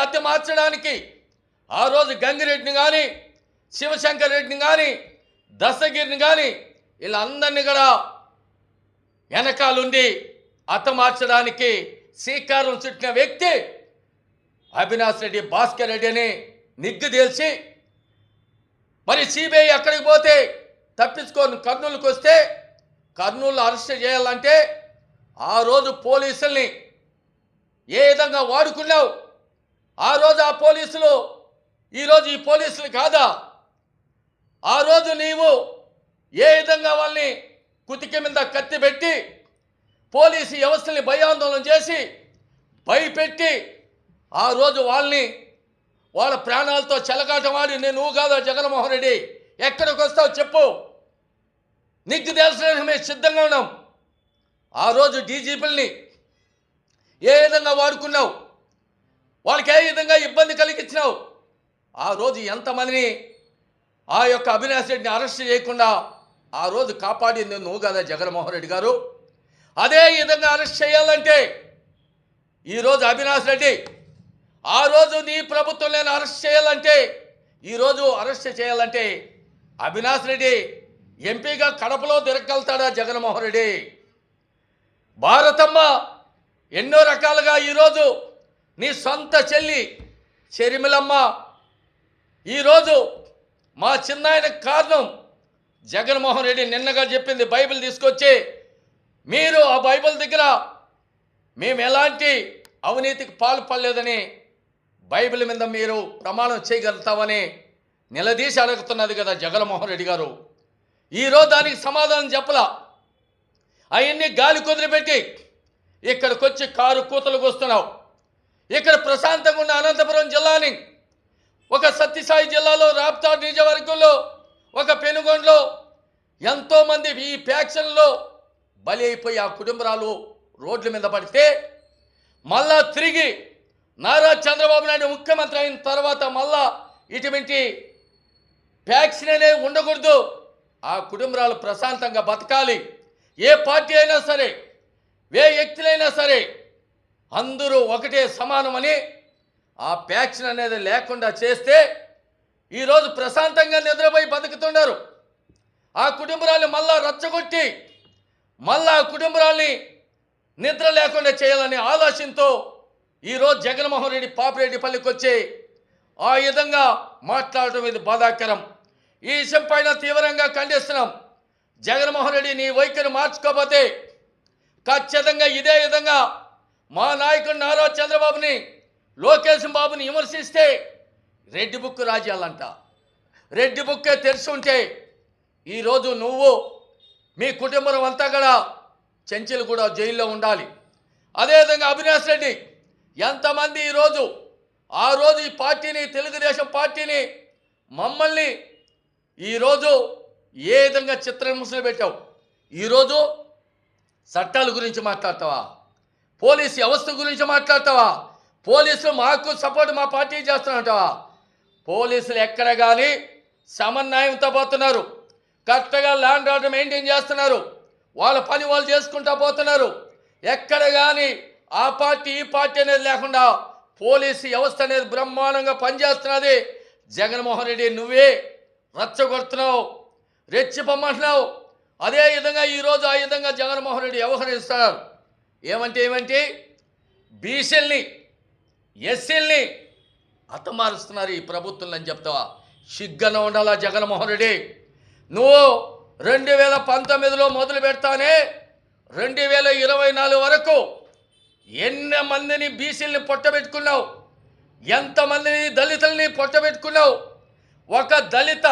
హత్య మార్చడానికి ఆ రోజు గంగిరెడ్డిని కానీ శివశంకర్ రెడ్డిని కానీ దశగిరిని కానీ వీళ్ళందరినీ కూడా వెనకాలుండి హతమార్చడానికి శ్రీకారం చుట్టిన వ్యక్తి అవినాష్ రెడ్డి భాస్కర్ రెడ్డి అని నిగ్గు తేల్చి మరి సిబిఐ అక్కడికి పోతే తప్పించుకొని కర్నూలుకి వస్తే కర్నూలు అరెస్ట్ చేయాలంటే ఆ రోజు పోలీసుల్ని ఏ విధంగా వాడుకున్నావు? ఆ రోజు ఆ పోలీసులు ఈరోజు ఈ పోలీసులు కాదా? ఆ రోజు నీవు ఏ విధంగా వాళ్ళని కుతికి మీద కత్తి పెట్టి పోలీసు వ్యవస్థని భయాందోళన చేసి భయపెట్టి ఆ రోజు వాళ్ళని వాళ్ళ ప్రాణాలతో చెలగాటమాడి నేను నువ్వు కాదా జగన్మోహన్ రెడ్డి? ఎక్కడికి వస్తావు చెప్పు. నీకు తెలుసడానికి మేము సిద్ధంగా ఉన్నాం. ఆ రోజు డీజీపీల్ని ఏ విధంగా వాడుకున్నావు? వాళ్ళకి ఏ విధంగా ఇబ్బంది కలిగించినావు? ఆ రోజు ఎంతమందిని ఆ యొక్క అవినాష్ రెడ్డిని అరెస్ట్ చేయకుండా ఆ రోజు కాపాడింది నువ్వు కదా జగన్మోహన్ రెడ్డి గారు. అదే విధంగా అరెస్ట్ చేయాలంటే ఈరోజు అవినాష్ రెడ్డి ఆ రోజు నీ ప్రభుత్వం నేను అరెస్ట్ చేయాలంటే ఈరోజు అరెస్ట్ చేయాలంటే అవినాష్ రెడ్డి ఎంపీగా కడపలో తిరగలుగుతాడా జగన్మోహన్ రెడ్డి? భారతమ్మ ఎన్నో రకాలుగా ఈరోజు నీ సొంత చెల్లి చెరిమిలమ్మ ఈరోజు మా చిన్నాయన కారణం జగన్మోహన్ రెడ్డి నిన్నగా చెప్పింది బైబిల్ తీసుకొచ్చి మీరు ఆ బైబిల్ దగ్గర మేము ఎలాంటి అవినీతికి పాల్పడలేదని బైబిల్ మీద మీరు ప్రమాణం చేయగలుగుతామని నిలదీసి అడుగుతున్నది కదా జగన్మోహన్ రెడ్డి గారు. ఈరోజు దానికి సమాధానం చెప్పలా. అవన్నీ గాలి కుదిరిపెట్టి ఇక్కడికి వచ్చి కారు కూతలకు వస్తున్నావు ఇక్కడ ప్రశాంతంగా ఉన్న అనంతపురం జిల్లాని ఒక సత్యసాయి జిల్లాలో రాప్తా నియోజకవర్గంలో ఒక పెనుగొండలో ఎంతోమంది ఈ ఫ్యాక్షన్లో బలి అయిపోయి ఆ కుటుంబరాలు రోడ్ల మీద పడితే మళ్ళా తిరిగి నారా చంద్రబాబు నాయుడు ముఖ్యమంత్రి అయిన తర్వాత మళ్ళా ఇటువంటి ఫ్యాక్షన్ అనేది ఉండకూడదు. ఆ కుటుంబరాలు ప్రశాంతంగా బతకాలి. ఏ పార్టీ అయినా సరే ఏ వ్యక్తులైనా సరే అందరూ ఒకటే సమానమని ఆ ప్యాక్షన్ అనేది లేకుండా చేస్తే ఈరోజు ప్రశాంతంగా నిద్రపోయి బతుకుతున్నారు. ఆ కుటుంబరాల్ని మళ్ళా రచ్చగొట్టి మళ్ళా ఆ కుటుంబరాల్ని నిద్ర లేకుండా చేయాలనే ఆలోచనతో ఈరోజు జగన్మోహన్ రెడ్డి పాపిరెడ్డి పల్లికొచ్చి ఆ విధంగా మాట్లాడటం ఇది బాధాకరం. ఈ విషయం పైన తీవ్రంగా ఖండిస్తున్నాం. జగన్మోహన్ రెడ్డి నీ వైఖరి మార్చుకోకపోతే ఖచ్చితంగా ఇదే విధంగా మా నాయకుడు నారా చంద్రబాబుని లోకేష్ బాబుని విమర్శిస్తే రెడ్డి బుక్ రాజ్యాలంట రెడ్డి బుక్కే తెరిచి ఉంటే ఈరోజు నువ్వు మీ కుటుంబం అంతా కూడా చెంచులు కూడా జైల్లో ఉండాలి. అదేవిధంగా అవినాష్ రెడ్డి ఎంతమంది ఈరోజు ఆ రోజు ఈ పార్టీని తెలుగుదేశం పార్టీని మమ్మల్ని ఈరోజు ఏ విధంగా చిత్రహింసలు పెట్టావు? ఈరోజు చట్టాల గురించి మాట్లాడతావా? పోలీస్ వ్యవస్థ గురించి మాట్లాడతావా? పోలీసులు మాకు సపోర్ట్ మా పార్టీ చేస్తున్నట్టవా పోలీసులు ఎక్కడ కానీ సమన్వయంతో పోతున్నారు. కరెక్ట్గా ల్యాండ్ ఆర్డర్ మెయింటైన్ చేస్తున్నారు. వాళ్ళ పని వాళ్ళు చేసుకుంటా పోతున్నారు. ఎక్కడ కానీ ఆ పార్టీ ఈ పార్టీ అనేది లేకుండా పోలీసు వ్యవస్థ అనేది బ్రహ్మాండంగా పనిచేస్తున్నది. జగన్మోహన్ రెడ్డి నువ్వే రచ్చగొడుతున్నావు రెచ్చిపమ్మంటున్నావు. అదే విధంగా ఈరోజు ఆ విధంగా జగన్మోహన్ రెడ్డి వ్యవహరిస్తున్నారు. ఏమంటే ఏమంటే బీసీల్ని ఎస్సీల్ని అతమారుస్తున్నారు ఈ ప్రభుత్వం అని చెప్తావా? సిగ్గన ఉండాలా జగన్మోహన్ రెడ్డి? నువ్వు రెండు వేల పంతొమ్మిదిలో మొదలు పెడతానే రెండు వేల ఇరవై నాలుగు వరకు ఎన్ని మందిని బీసీల్ని పొట్టబెట్టుకున్నావు? ఎంతమందిని దళితుల్ని పొట్టబెట్టుకున్నావు? ఒక దళిత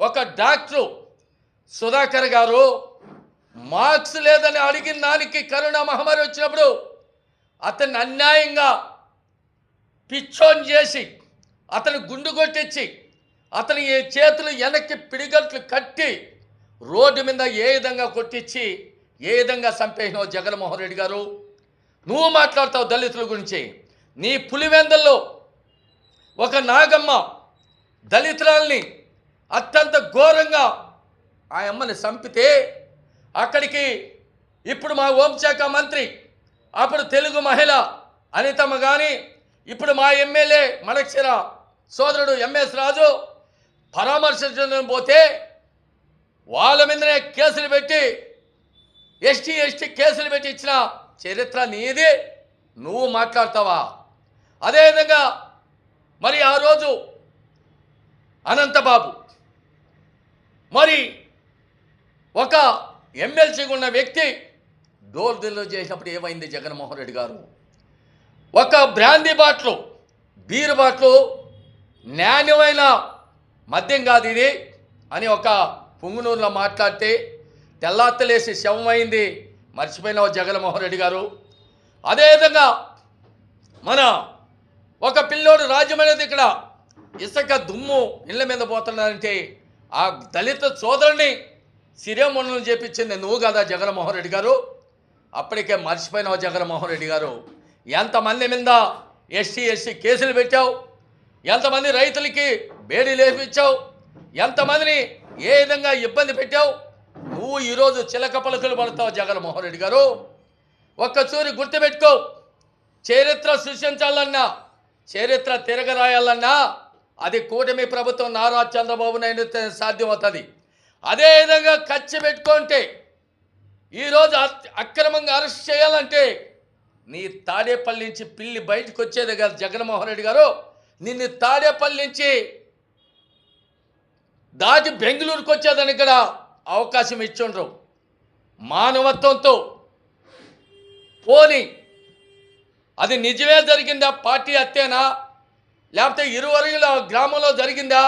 ఒక డాక్టరు సుధాకర్ గారు మార్క్స్ లేదని అడిగిన దానికి కరోనా మహమ్మారి వచ్చినప్పుడు అతన్ని అన్యాయంగా పిచ్చోన్ చేసి అతని గుండు కొట్టించి అతని ఈ చేతులు వెనక్కి పిడిగట్లు కట్టి రోడ్డు మీద ఏ విధంగా కొట్టించి ఏ విధంగా చంపేసినావు జగన్మోహన్ రెడ్డి గారు? నువ్వు మాట్లాడతావు దళితుల గురించి. నీ పులివెందల్లో ఒక నాగమ్మ దళితురాల్ని అత్యంత ఘోరంగా ఆ అమ్మని చంపితే అక్కడికి ఇప్పుడు మా హోంశాఖ మంత్రి అప్పుడు తెలుగు మహిళ అనితమ్మ కానీ ఇప్పుడు మా ఎమ్మెల్యే మడక్షర సోదరుడు ఎంఎస్ రాజు పరామర్శించడం పోతే వాళ్ళ మీదనే కేసులు పెట్టి ఎస్టీ ఎస్టీ కేసులు పెట్టి ఇచ్చిన చరిత్ర నీది నువ్వు మాట్లాడతావా? అదేవిధంగా మరి ఆ రోజు అనంతబాబు మరి ఒక ఎమ్మెల్సీగా ఉన్న వ్యక్తి డోర్ డెలివరీ చేసినప్పుడు ఏమైంది జగన్మోహన్ రెడ్డి గారు? ఒక బ్రాందీ బాట్లు బీర్ బాట్లు నాణ్యమైన మద్యం కాదు ఇది అని ఒక పుంగునూరులో మాట్లాడితే తెల్లాత్తలేసి శవమైంది మర్చిపోయిన జగన్మోహన్ రెడ్డి గారు. అదేవిధంగా మన ఒక పిల్లోడు రాజ్యమైనది ఇక్కడ ఇసుక దుమ్ము ఇళ్ళ మీద పోతున్నాడంటే ఆ దళిత సోదరుని శిరోమణులను చేపించింది నువ్వు కదా జగన్మోహన్ రెడ్డి గారు? అప్పటికే మర్చిపోయినావు జగన్మోహన్ రెడ్డి గారు. ఎంతమంది మీద ఎస్సీ ఎస్సీ కేసులు పెట్టావు? ఎంతమంది రైతులకి బేడీ లేపించావు ఎంతమందిని ఏ విధంగా ఇబ్బంది పెట్టావు? నువ్వు ఈరోజు చిలక పలుకులు పడతావు జగన్మోహన్ రెడ్డి గారు. ఒక్కచూరి గుర్తుపెట్టుకో. చరిత్ర సృష్టించాలన్నా చరిత్ర తిరగరాయాలన్నా అది కూటమి ప్రభుత్వం నారా చంద్రబాబు నాయుడు సాధ్యమవుతుంది అదేవిధంగా ఖర్చు పెట్టుకుంటే ఈరోజు అక్రమంగా అరెస్ట్ చేయాలంటే నీ తాడేపల్లి నుంచి పిల్లి బయటకు వచ్చేది కదా జగన్మోహన్ రెడ్డి గారు. నిన్ను తాడేపల్లి నుంచి దాటి బెంగళూరుకు వచ్చేదని ఇక్కడ అవకాశం ఇచ్చుండ్రు. మానవత్వంతో పోని అది నిజమే జరిగిందా? పార్టీ హత్యనా? లేకపోతే ఇరువరుగుల గ్రామంలో జరిగిందా?